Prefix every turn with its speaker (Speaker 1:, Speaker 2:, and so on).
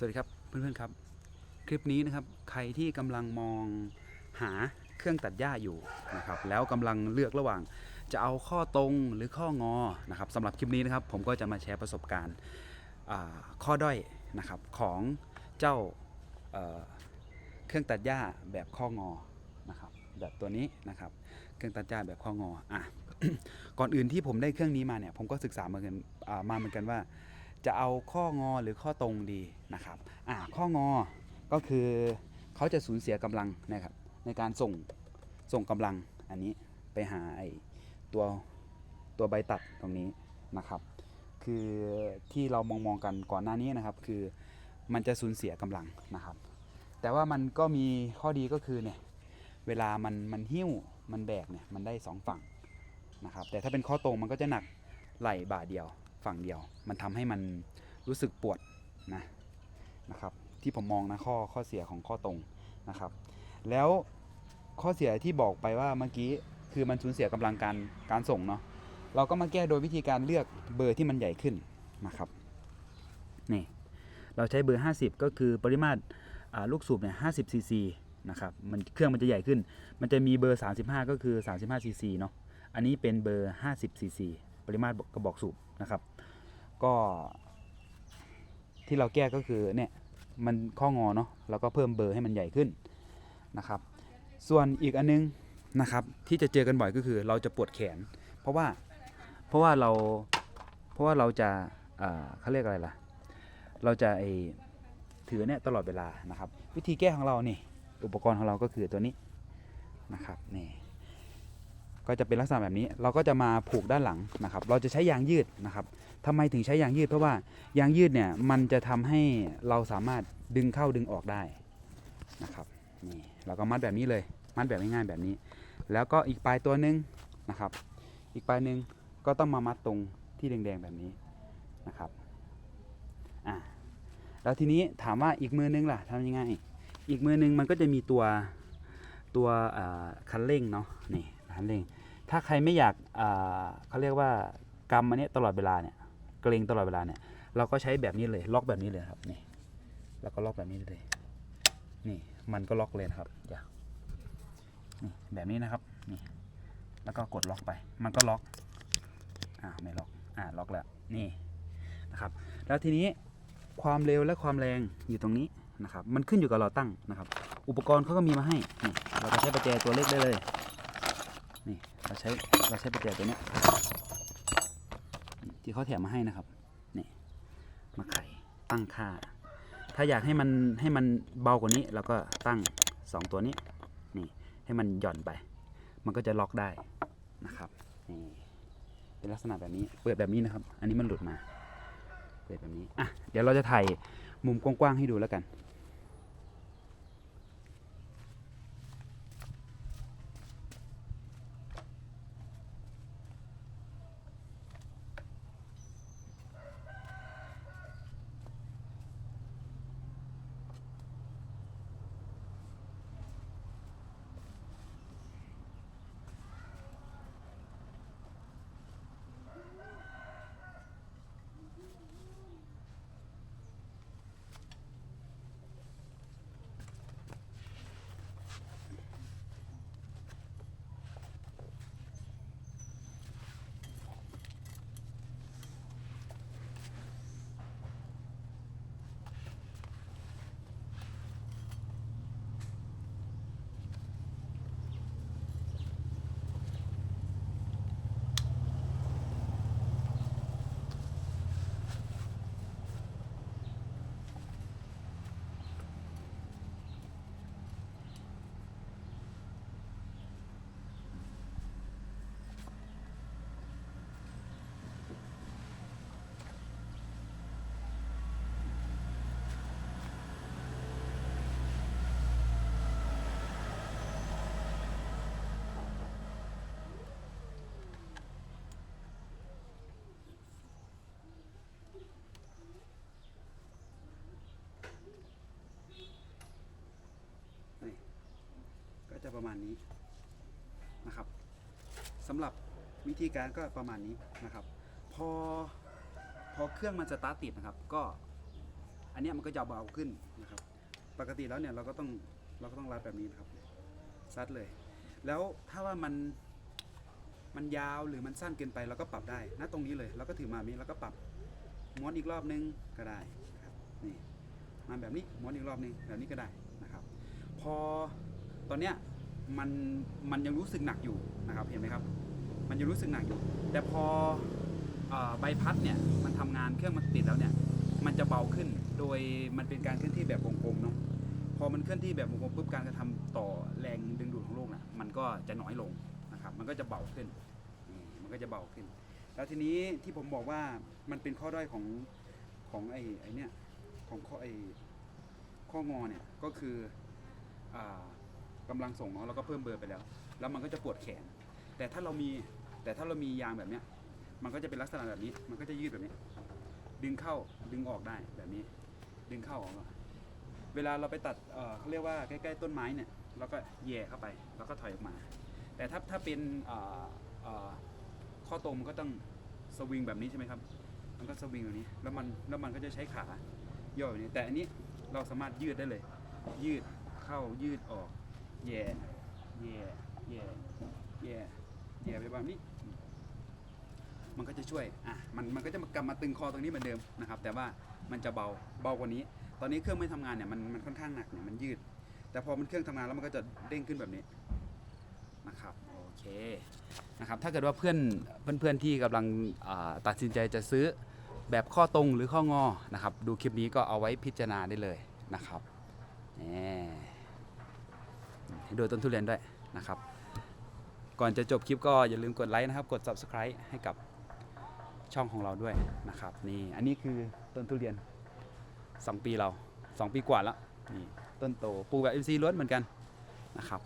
Speaker 1: สวัสดีครับเพื่อนๆครับ คลิปนี้นะครับใครที่กำลังมองหาเครื่องตัดหญ้าอยู่นะครับแล้วกำลังเลือกระหว่าง จะเอาข้อตรงหรือข้องอนะครับสำหรับคลิปนี้นะครับผมก็จะมาแชร์ประสบการณ์ข้อด้อยนะครับของเจ้าเเครื่องตัดหญ้าแบบข้องอนะครับแบบตัวนี้นะครับเครื่องตัดหญ้าแบบข้องออะก่อนอื่นที่ผมได้เครื่องนี้มาเนี่ยผมก็ศึกษามาเกันอ่ามาเหมือนกันว่า จะเอาข้องอหรือข้อตรงดีนะครับอ่าข้องอก็คือเขาจะสูญเสียกำลังนะครับในการส่งส่งกำลังอันนี้ไปหาไอตัวตัวใบตัดตรงนี้นะครับ คือที่เรามองมองกันก่อนหน้านี้นะครับ คือมันจะสูญเสียกำลังนะครับ แต่ว่ามันก็มีข้อดีก็คือเนี่ยเวลามันมันหิ้วมันแบกเนี่ยมันได้สองฝั่งนะครับแต่ถ้าเป็นข้อตรงมันก็จะหนักไหล่บ่าเดียว ฝั่งเดียว มันทำให้มันรู้สึกปวดนะนะครับ ที่ผมมองนะข้อข้อเสียของข้อตรงนะครับ แล้วข้อเสียที่บอกไปว่าเมื่อกี้คือมันสูญเสียกำลังการการส่งเนาะเราก็มาแก้โดยวิธีการเลือกเบอร์ที่มันใหญ่ขึ้นนะครับนี่เราใช้เบอร์ 50 ก็คือปริมาตรลูกสูบเนี่ย50ซีซีนะครับมันเครื่องมันจะใหญ่ขึ้น มันจะมีเบอร์ 35 ก็คือ 35ซีซีเนาะอันนี้เป็นเบอร์ 50ซีซีปริมาตรกระบอกสูบนะครับ ก็ที่เราแก้ก็คือเนี่ยมันข้องอเนาะแล้วก็เพิ่มเบอร์ให้มันใหญ่ขึ้นนะครับ ส่วนอีกอันนึงนะครับที่จะเจอกันบ่อยก็คือเราจะปวดแขน เพราะว่าเพราะว่าเราเพราะว่าเราจะเขาเรียกอะไรล่ะ เราจะไอถือเนี่ยตลอดเวลานะครับ วิธีแก้ของเรานี่อุปกรณ์ของเราก็คือตัวนี้นะครับนี่ ก็จะเป็นลักษณะแบบนี้ เราก็จะมาผูกด้านหลังนะครับ เราจะใช้ยางยืดนะครับทำไมถึงใช้ยางยืดเพราะว่ายางยืดเนี่ยมันจะทำให้เราสามารถดึงเข้าดึงออกได้นะครับนี่เราก็มัดแบบนี้เลย มัดแบบง่ายๆแบบนี้ แล้วก็อีกปลายตัวหนึ่งนะครับ อีกปลายหนึ่งก็ต้องมามัดตรงที่แดงๆแบบนี้นะครับอ่าแล้วทีนี้ถามว่าอีกมือนึงล่ะทำยังไง อีกมือนึงมันก็จะมีตัวตัวคันเร่งเนาะนี่คันเร่ง ถ้าใครไม่อยากเขาเรียกว่ากำอันนี้ตลอดเวลาเนี่ยเกรงตลอดเวลาเนี่ยเราก็ใช้แบบนี้เลยล็อกแบบนี้เลยครับนี่แล้วก็ล็อกแบบนี้เลยนี่มันก็ล็อกเลยครับเดี๋ยวนี่แบบนี้นะครับนี่แล้วก็กดล็อกไป มันก็ล็อกอ่าไม่ล็อกอ่าล็อกแล้วนี่นะครับ แล้วทีนี้ความเร็วและความแรงอยู่ตรงนี้นะครับ มันขึ้นอยู่กับเราตั้งนะครับ อุปกรณ์เขาก็มีมาให้นี่เราก็ใช้ประแจตัวเล็กได้เลย เราใช้เราใช้ประแจตัวนี้ที่เขาแถมมาให้นะครับนี่มาไขตั้งค่า ถ้าอยากให้มันให้มันเบากว่านี้เราก็ตั้งสองตัวนี้นี่ให้มันหย่อนไป มันก็จะล็อกได้นะครับนี่เป็นลักษณะแบบนี้เปิดแบบนี้นะครับ อันนี้มันหลุดมาเปิดแบบนี้อะเดี๋ยวเราจะถ่ายมุมกว้างๆให้ดูแล้วกัน ประมาณนี้นะครับสำหรับวิธีการก็ประมาณนี้นะครับ พอพอเครื่องมันสตาติดนะครับ ก็อันนี้มันก็จะเบาขึ้นนะครับ ปกติแล้วเนี่ยเราก็ต้องเราก็ต้องรัดแบบนี้นะครับซัดเลย แล้วถ้าว่ามันมันยาวหรือมันสั้นเกินไปเราก็ปรับได้นะตรงนี้เลยเราก็ถือมาแบบนี้แล้วก็ปรับม้วนอีกรอบนึงก็ได้นะครับนี่มาแบบนี้ม้วนอีกรอบนึงแบบนี้ก็ได้นะครับ พอตอนเนี้ย มันมันยังรู้สึกหนักอยู่นะครับเห็นไหมครับ มันยังรู้สึกหนักอยู่ แต่พออใบพัดเนี่ยมันทำงานเครื่องมันติดแล้วเนี่ย มันจะเบาขึ้นโดยมันเป็นการเคลื่อนที่แบบวงกลมเนาะพอมันเคลื่อนที่แบบวงกลมปุ๊บการกระทำต่อแรงดึงดูดของโลกนะมันก็จะน้อยลงนะครับ มันก็จะเบาขึ้นมันก็จะเบาขึ้น แล้วทีนี้ที่ผมบอกว่ามันเป็นข้อด้อยของของไอ้ไอ้เนี่ยของข้อไอ้ข้องอเนี่ยก็คืออ่า กำลังส่งเนาะแล้วก็เพิ่มเบอร์ไปแล้ว แล้วมันก็จะปวดแขน แต่ถ้าเรามีแต่ถ้าเรามียางแบบเนี้ย มันก็จะเป็นลักษณะแบบนี้ มันก็จะยืดแบบนี้ ดึงเข้าดึงออกได้แบบนี้ ดึงเข้าออกมาเวลาเราไปตัดเอ่อเขาเรียกว่าใกล้ๆต้นไม้เนี่ยเราก็แย่เข้าไปแล้วก็ถอยออกมา แต่ถ้าถ้าเป็นเอ่อเอ่อข้อตรงมันก็ต้องสวิงแบบนี้ใช่ไหมครับ มันก็สวิงแบบนี้แล้วมันแล้วมันก็จะใช้ขาย่อแบบนี้แต่อันนี้เราสามารถยืดได้เลย ยืดเข้ายืดออก แย่แย่แย่แย่แย่ไปแบบนี้มันก็จะช่วยอะมันมันก็จะกลับมาตึงคอตรงนี้เหมือนเดิมนะครับ แต่ว่ามันจะเบาเบากว่านี้ ตอนนี้เครื่องไม่ทำงานเนี่ยมันมันค่อนข้างหนักเนี่ยมันยืด แต่พอมันเครื่องทำงานแล้วมันก็จะเด้งขึ้นแบบนี้นะครับโอเคนะครับถ้าเกิดว่าเพื่อนเพื่อนเพื่อนๆที่กำลังตัดสินใจจะซื้อแบบข้อตรงหรือข้องอนะครับ ดูคลิปนี้ก็เอาไว้พิจารณาได้เลยนะครับนี่ โดยต้นทุเรียนด้วยนะครับ ก่อนจะจบคลิปก็อย่าลืมกดไลค์นะครับ กด subscribe ให้กับช่องของเราด้วยนะครับนี่อันนี้คือต้นทุเรียน 2 ปีเรา 2 ปีกว่าแล้วนี่ต้นโตปลูกแบบ MC ล้วนเหมือนกันนะครับ